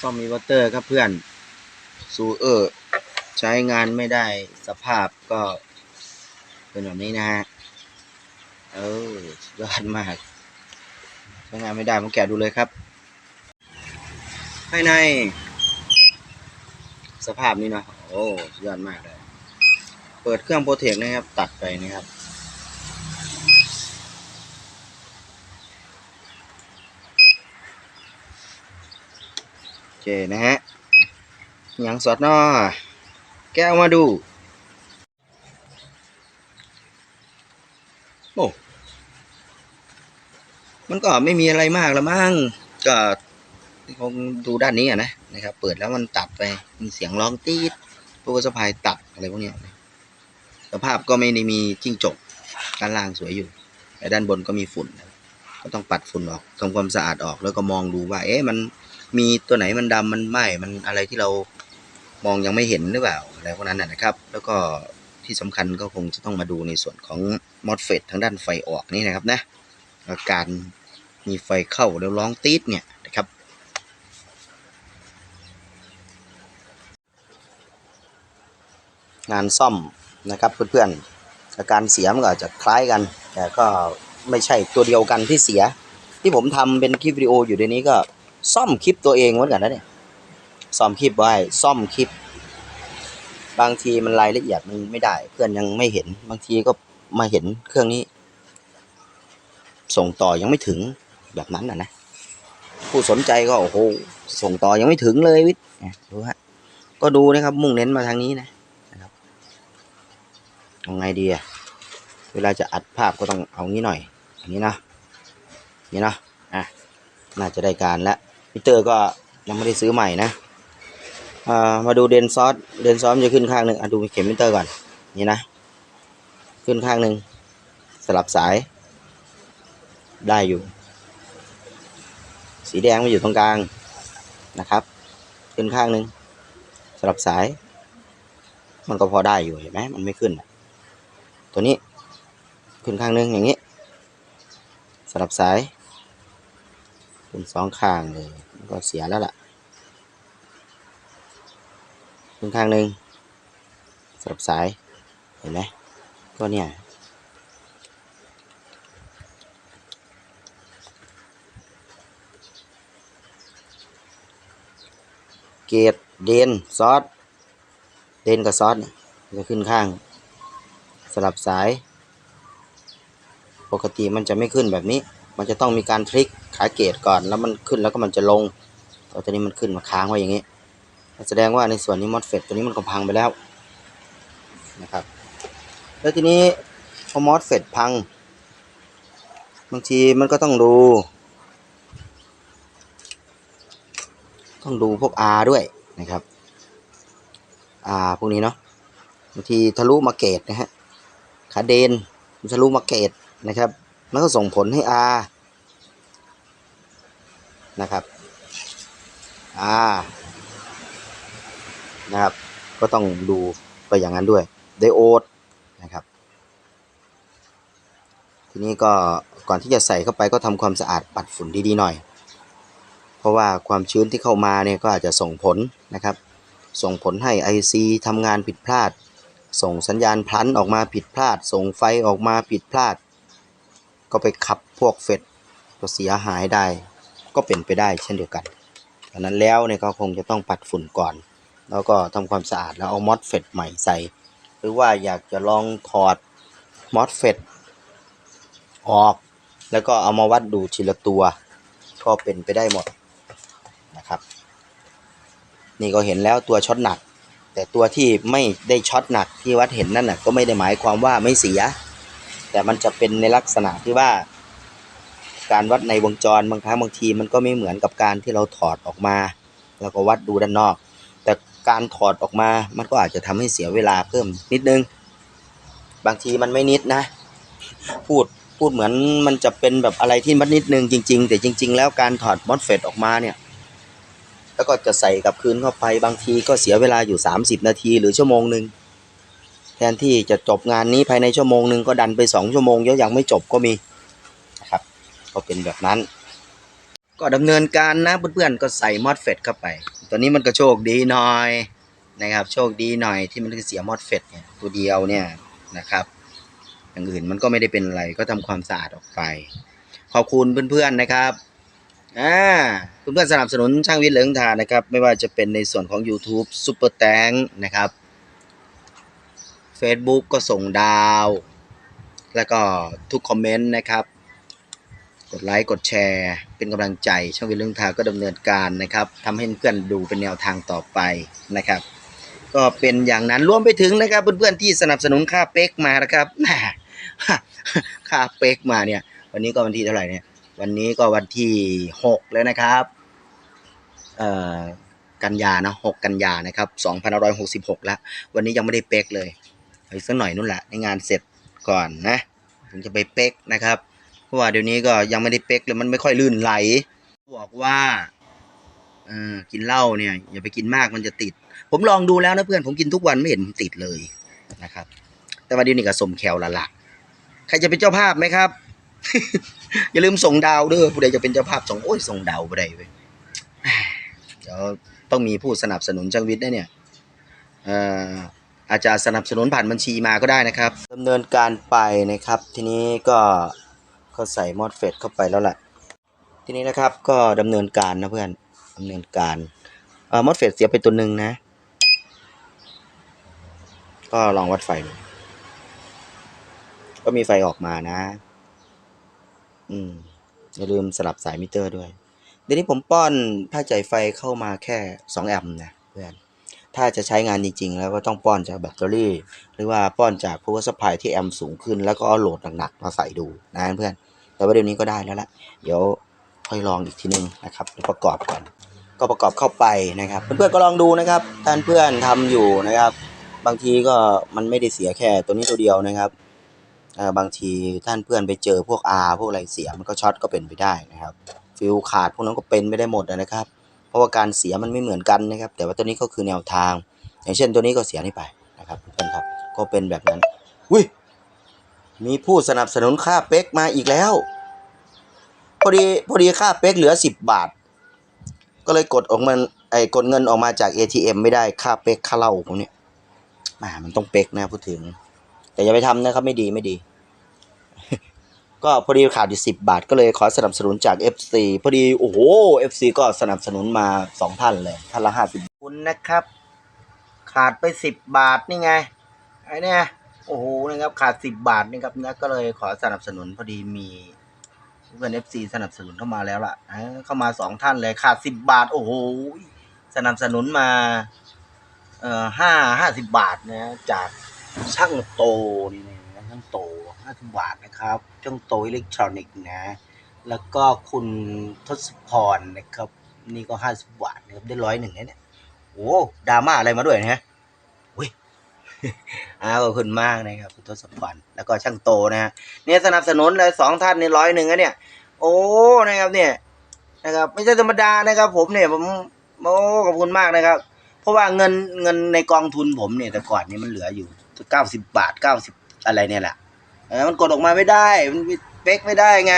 ซ่อมอินเวอเตอร์ครับเพื่อนซูเออร์ใช้งานไม่ได้สภาพก็เป็นแบบนี้นะฮะเออสุดยอดมากใช้งานไม่ได้ผมแกะดูเลยครับ ภายใน สภาพนี้นะโอ้สุดยอดมากเลย เปิดเครื่องโปรเทคนะครับ ตัดไปนะครับ เคนะฮะยังสดนาะแก้วมาดู โอ้มันก็ไม่มีอะไรมากละมั้งก็คงดูด้านนี้อะนะนะครับ เปิดแล้วมันตัดไป มีเสียงร้องตีดพวกสะพายตัดอะไรพวกเนี้ยสภาพก็ไม่ได้มีจิ้งจกด้านล่างสวยอยู่แต่ด้านบนก็มีฝุ่น ก็ต้องปัดฝุ่นออกทำความสะอาดออกแล้วก็มองดูว่า เอ๊ะมัน มีตัวไหนมันดำมันไหมมันอะไรที่เรามองยังไม่เห็นหรือเปล่าอะไรพวกนั้นนะครับ แล้วก็ที่สำคัญก็คงจะต้องมาดูในส่วนของมอสเฟตทางด้านไฟออกนี่นะครับนะอาการมีไฟเข้าแล้วร้องตีดเนี่ยนะครับ งานซ่อมนะครับเพื่อนๆอาการเสียมันก็อาจจะคล้ายกัน แต่ก็ไม่ใช่ตัวเดียวกันที่เสีย ที่ผมทำเป็นคลิปวิดีโออยู่ในนี้ก็ ซ่อมคลิปตัวเองเหมือนกันนะเนี่ยซ่อมคลิปไว้ซ่อมคลิป บางทีมันรายละเอียดมันไม่ได้ เพื่อนยังไม่เห็น บางทีก็มาเห็นเครื่องนี้ ส่งต่อยังไม่ถึงแบบนั้นนะนะผู้สนใจก็โอ้โหส่งต่อยังไม่ถึงเลยวิทย์ดูฮะก็ดูนะครับ มุ่งเน้นมาทางนี้นะนะครับเอาไงดีอะเวลาจะอัดภาพก็ต้องเอางี้หน่อยอย่างนี้นะนี่นะอะน่าจะได้การแล้ว มิเตอร์ก็ยังไม่ได้ซื้อใหม่นะามาดูเดนซอสเดนซอสมันจะขึ้นข้างหนึ่งอะดูเข็มมิเตอร์ก่อนนี่นะ ขึ้นข้างหนึ่งสลับสายได้อยู่ สีแดงมาอยู่ตรงกลางนะครับ ขึ้นข้างหนึ่งสลับสาย มันก็พอได้อยู่เห็นไหมมันไม่ขึ้น ตัวนี้ขึ้นข้างหนึ่งอย่างนี้สลับสาย ขึ้นสองข้างเลยก็เสียแล้วล่ะขึ้นข้างหนึ่งสลับสาย เห็นไหมก็เนี่ยเกตเดนซอสเดนกับซอสจะขึ้นข้าง สลับสาย ปกติมันจะไม่ขึ้นแบบนี้ มันจะต้องมีการพลิกขาเกตก่อน แล้วมันขึ้นแล้วก็มันจะลงแต่ตอนนี้มันขึ้นมาค้างไว้อย่างนี้ แสดงว่าในส่วนนี้มอสเฟตตัวนี้มันก็พังไปแล้วนะครับ แล้วทีนี้พอมอสเฟตพัง บางทีมันก็ต้องดู ต้องดูพวก R ด้วยนะครับ R พวกนี้เนาะบางทีทะลุมาเกตนะฮะขาเดนทะลุมาเกตนะครับ มันก็ส่งผลให้ R นะครับ R นะครับ ก็ต้องดูไปอย่างนั้นด้วยไดโอดนะครับ ทีนี้ก็ก่อนที่จะใส่เข้าไปก็ทำความสะอาดปัดฝุ่นดีๆหน่อย เพราะว่าความชื้นที่เข้ามาเนี่ยก็อาจจะส่งผลนะครับ ส่งผลให้ IC ทำงานผิดพลาด ส่งสัญญาณพลันออกมาผิดพลาด ส่งไฟออกมาผิดพลาด ก็ไปขับพวกเฟดก็เสียหายได้ ก็เป็นไปได้เช่นเดียวกันดังนั้นแล้วเนี่ยก็คงจะต้องปัดฝุ่นก่อน แล้วก็ทำความสะอาดแล้วเอามอสเฟดใหม่ใส่ หรือว่าอยากจะลองถอดมอสเฟดออก แล้วก็เอามาวัดดูทีละตัว ก็เป็นไปได้หมดนะครับ นี่ก็เห็นแล้วตัวช็อตหนัก แต่ตัวที่ไม่ได้ช็อตหนักที่วัดเห็นนั่นน่ะก็ไม่ได้หมายความว่าไม่เสีย แต่มันจะเป็นในลักษณะที่ว่า การวัดในวงจรบางครั้งบางที มันก็ไม่เหมือนกับการที่เราถอดออกมา แล้วก็วัดดูด้านนอก แต่การถอดออกมามันก็อาจจะทำให้เสียเวลาเพิ่มนิดนึง บางทีมันไม่นิดนะ พูดพูดเหมือนมันจะเป็นแบบอะไรที่มันนิดนึงจริง ๆ แต่จริง ๆ แล้วการถอดมอสเฟตออกมาเนี่ยแล้วก็จะใส่กับคืนเข้าไปบางทีก็เสียเวลาอยู่ 30 นาทีหรือชั่วโมงหนึ่ง แทนที่จะจบงานนี้ภายในชั่วโมงหนึ่งก็ดันไป 2 ชั่วโมงแล้วยังไม่จบก็มีนะครับ ก็เป็นแบบนั้น ก็ดำเนินการนะเพื่อนๆก็ใส่มอสเฟตเข้าไปตอนนี้มันก็โชคดีหน่อยนะครับโชคดีหน่อยที่มันเสียมอสเฟตเนี่ยตัวเดียวเนี่ยนะครับอย่างอื่นมันก็ไม่ได้เป็นอะไรก็ทำความสะอาดออกไป ขอบคุณเพื่อนๆนะครับอ่าเพื่อนๆสนับสนุนช่างวิทย์เหลืองทานะครับ ไม่ว่าจะเป็นในส่วนของ YouTube Super t a n k นะครับ Facebook ก็ส่งดาว แล้วก็ทุกคอมเมนต์นะครับ กดไลค์กดแชร์ เป็นกำลังใจ ช่างวิทย์เรื่องทาก็ดำเนินการนะครับทำให้เพื่อนดูเป็นแนวทางต่อไปนะครับ ก็เป็นอย่างนั้นรวมไปถึงนะครับ เพื่อนๆที่สนับสนุนค่าเป๊กมานะครับค่าเป๊กมาเนี่ย วันนี้ก็วันที่เท่าไหร่เนี่ยวันนี้ก็วันที่หกแล้วนะครับ เอ่อ กันยาเนาะหกกันยานะครับสองพันร้อยหกสิบหกแล้ว วันนี้ยังไม่ได้เป๊กเลย อีกสักหน่อยนู่นแหละในงานเสร็จก่อนนะถึงจะไปเป๊กนะครับ เพราะว่าเดี๋ยวนี้ก็ยังไม่ได้เป๊กเลยมันไม่ค่อยลื่นไหลบอกว่าเออกินเหล้าเนี่ยอย่าไปกินมากมันจะติด ผมลองดูแล้วนะเพื่อนผมกินทุกวันไม่เห็นติดเลยนะครับ แต่ว่าเดี๋ยวนี้ก็สมแคลละละใครจะเป็นเจ้าภาพไหมครับ อย่าลืมส่งดาวด้อผู้ใดจะเป็นเจ้าภาพส่งโอ้ยส่งดาวไปได้เว้ยเดี๋ยวต้องมีผู้สนับสนุนจังวิทย์นะเนี่ยเอ่อ อาจจะสนับสนุนผ่านบัญชีมาก็ได้นะครับดำเนินการไปนะครับ ทีนี้ก็ก็ใส่มอดเฟดเข้าไปแล้วแหละทีนี้นะครับก็ดำเนินการนะเพื่อนดำเนินการเอ่อมอดเฟดเสียไปตัวหนึ่งนะ ก็ลองวัดไฟดูก็มีไฟออกมานะ อืมอย่าลืมสลับสายมิเตอร์ด้วย เดี๋ยวนี้ผมป้อนผ้าจ่ายไฟเข้ามาแค่ 2 แอมป์นะเพื่อน ถ้าจะใช้งานจริงๆ แล้วก็ต้องป้อนจากแบตเตอรี่ หรือว่าป้อนจาก power supply ที่แอมป์สูงขึ้น แล้วก็โหลดหนักๆมาใส่ดูนะเพื่อน แต่ว่าเดี๋ยวนี้ก็ได้แล้วละเดี๋ยวค่อยลองอีกทีนึงนะครับประกอบก่อน ก็ประกอบเข้าไปนะครับ เพื่อนๆก็ลองดูนะครับท่านเพื่อนทำอยู่นะครับ บางทีก็มันไม่ได้เสียแค่ตัวนี้ตัวเดียวนะครับบางทีท่านเพื่อนไปเจอพวก R พวกอะไรเสียมันก็ช็อตก็เป็นไปได้นะครับฟิลขาดพวกนั้นก็เป็นไม่ได้หมดนะครับ ราะว่าการเสียมันไม่เหมือนกันนะครับ แต่ว่าตัวนี้ก็คือแนวทาง อย่างเช่นตัวนี้ก็เสียนี่ไปนะครับเพื่อนครับก็เป็นแบบนั้นอุ้ยมีผู้สนับสนุนค่าเป๊กมาอีกแล้วพอดีพอดีค่าเป๊กเหลือสิบบาท ก็เลยกดออกมันไอ้กดเงินออกมาจาก ATM ไม่ได้ค่าเป๊กค่าเหล้าพวกเนี้ยมามันต้องเป๊กนะพูดถึง แต่อย่าไปทำนะครับไม่ดีไม่ดี ก็พอดีขาดอยู่สิบบาท ก็เลยขอสนับสนุนจาก FC พอดีโอ้โห FC ก็สนับสนุนมาสองท่านเลยท่านละห้าสิบคุณนะครับ ขาดไปสิบบาทนี่ไงไอ้เนี่ยโอ้โหนะครับขาดสิบบาทนี่ครับนะก็เลยขอสนับสนุนพอดีมีเพื่อน FC สนับสนุนเข้ามาแล้วล่ะเออเข้ามาสองท่านเลยขาดสิบบาท โอ้โหสนับสนุนมาเอ่อห้าห้าสิบบาทนะจากช่างโตนี่ นะช่างโตห้าสิบบาทนะครับช่างโตอิเล็กทรอนิกส์นะ แล้วก็คุณทศพรนะครับ นี่ก็ห้าสิบบาทนะครับได้ร้อยหนึ่งนะเนี่ยโอ้ดราม่าอะไรมาด้วยนะฮะอุ้ยอ้าวขอบคุณมากนะครับคุณทศพรแล้วก็ช่างโตนะฮะเนี่ยสนับสนุนเลยสองท่านนี่ร้อยหนึ่งนะเนี่ย โอ้นะครับเนี่ยนะครับ ไม่ใช่ธรรมดานะครับ ผมเนี่ยผมโอ้ขอบคุณมากนะครับ เพราะว่าเงินเงินในกองทุนผมเนี่ยแต่ก่อนนี่มันเหลืออยู่เก้าสิบบาทเก้าสิบ อะไรเนี่ยแหละมันกดออกมาไม่ได้ มันเป๊กไม่ได้ไง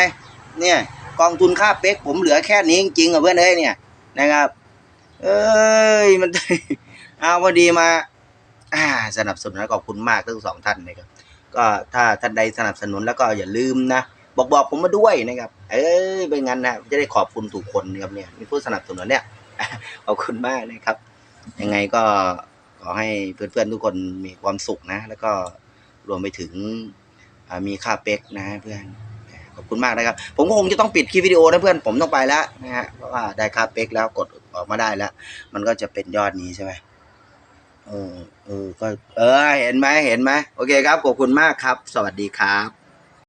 เนี่ยกองทุนค่าเป๊กผมเหลือแค่นี้จริงๆอะเพื่อนเอ้ยเนี่ยนะครับ เอ้ยมันเอาพอดีมาอ่าสนับสนุนขอบคุณมากทั้งสองท่านนะครับก็ถ้าท่านใดสนับสนุนแล้วก็อย่าลืมนะบอกบอกผมมาด้วยนะครับ เอ้ยเป็นงั้นนะจะได้ขอบคุณถูกคนนะครับเนี่ยมีผู้สนับสนุนเนี่ยขอบคุณมากนะครับ ยังไงก็ขอให้เพื่อนๆทุกคนมีความสุขนะ แล้วก็ รวมไปถึงมีค่าเป๊กนะเพื่อนขอบคุณมากนะครับ ผมก็คงจะต้องปิดคลิปวิดีโอนะเพื่อนผมต้องไปแล้วนะฮะเพราะว่าได้ค่าเป๊กแล้วกดออกมาได้แล้ว มันก็จะเป็นยอดนี้ใช่ไหมเออเออก็เออเห็นไหมเห็นไหมโอเคครับขอบคุณมากครับ สวัสดีครับ